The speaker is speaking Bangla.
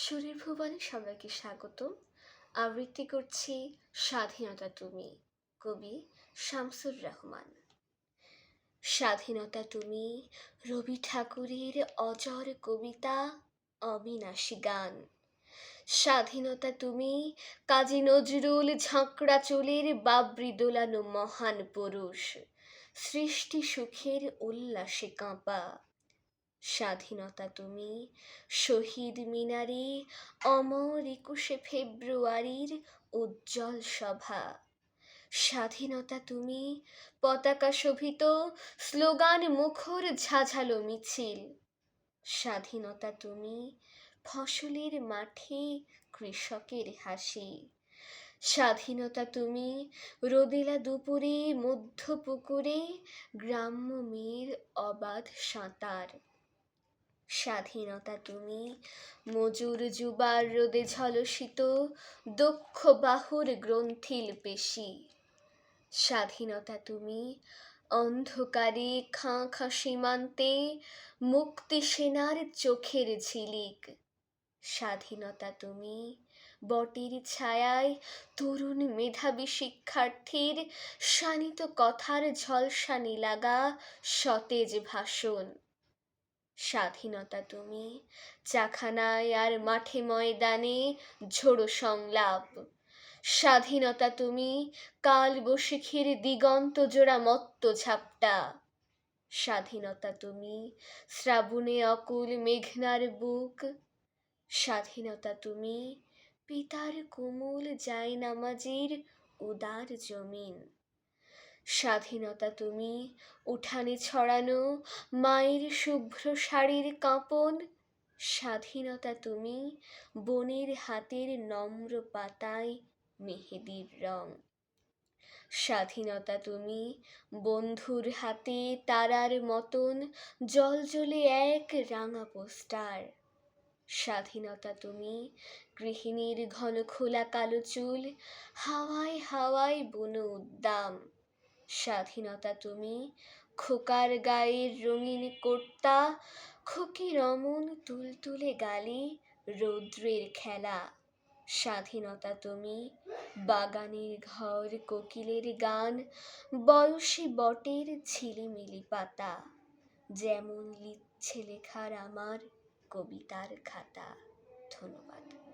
সুরের ভুবনে সবাইকে স্বাগত আবৃত্তি করছি স্বাধীনতা তুমি, কবি শামসুর রহমান। স্বাধীনতা তুমি, রবি ঠাকুরের অজর কবিতা, অবিনাশী গান। স্বাধীনতা তুমি, কাজী নজরুল ঝাঁকড়া চুলের বাবরি দোলানো মহান পুরুষ। সৃষ্টি সুখের উল্লাসে কাঁপা স্বাধীনতা তুমি। শহীদ মিনারে অমর একুশে ফেব্রুয়ারির উজ্জ্বল সভা। স্বাধীনতা তুমি। পতাকা শোভিত, স্লোগান মুখর ঝাঝালো মিছিল। স্বাধীনতা তুমি। ফসলের মাঠে কৃষকের হাসি। স্বাধীনতা তুমি। রোদেলা দুপুরে, মধ্য পুকুরে, গ্রাম্য মেয়ের অবাধ সাঁতার। স্বাধীনতা তুমি। মজুর যুবার রোদে ঝলসিত দক্ষ বাহুর গ্রন্থিল পেশি। স্বাধীনতা তুমি। অন্ধকারে খাঁ খাঁ সীমান্তে মুক্তি সেনার চোখের ঝিলিক। স্বাধীনতা তুমি। বটির ছায়ায় তরুণ মেধাবী শিক্ষার্থীর শানিত কথার ঝলসানি লাগা সতেজ ভাষণ। স্বাধীনতা তুমি। চাখানায় আর মাঠে ময়দানে ঝোড়ো সংলাপ। স্বাধীনতা তুমি, কাল বসিখির দিগন্ত জোড়া মত্ত ঝাপটা। স্বাধীনতা তুমি, শ্রাবণে অকুল মেঘনার বুক। স্বাধীনতা তুমি, পিতার কোমল যায় নামাজির উদার জমিন। স্বাধীনতা তুমি, উঠানে ছড়ানো মায়ের শুভ্র শাড়ির কাঁপন, স্বাধীনতা তুমি, বনের হাতের নম্র পাতায় মেহেদির রং। স্বাধীনতা তুমি, বন্ধুর হাতে তারার মতন, জল এক রাঙা পোস্টার। স্বাধীনতা তুমি, গৃহিণীর ঘন খোলা কালো চুল, হাওয়ায় হাওয়ায় বুনো উদ্দাম। স্বাধীনতা তুমি, খোকার গায়ের রঙিন কর্তা খুকি রমন তুলতুলে গালি, রৌদ্রের খেলা। স্বাধীনতা তুমি, বাগানের ঘর কোকিলের গান, বয়সী বটের ঝিলিমিলি পাতা, যেমন লিখছে লেখার আমার কবিতার খাতা। ধন্যবাদ।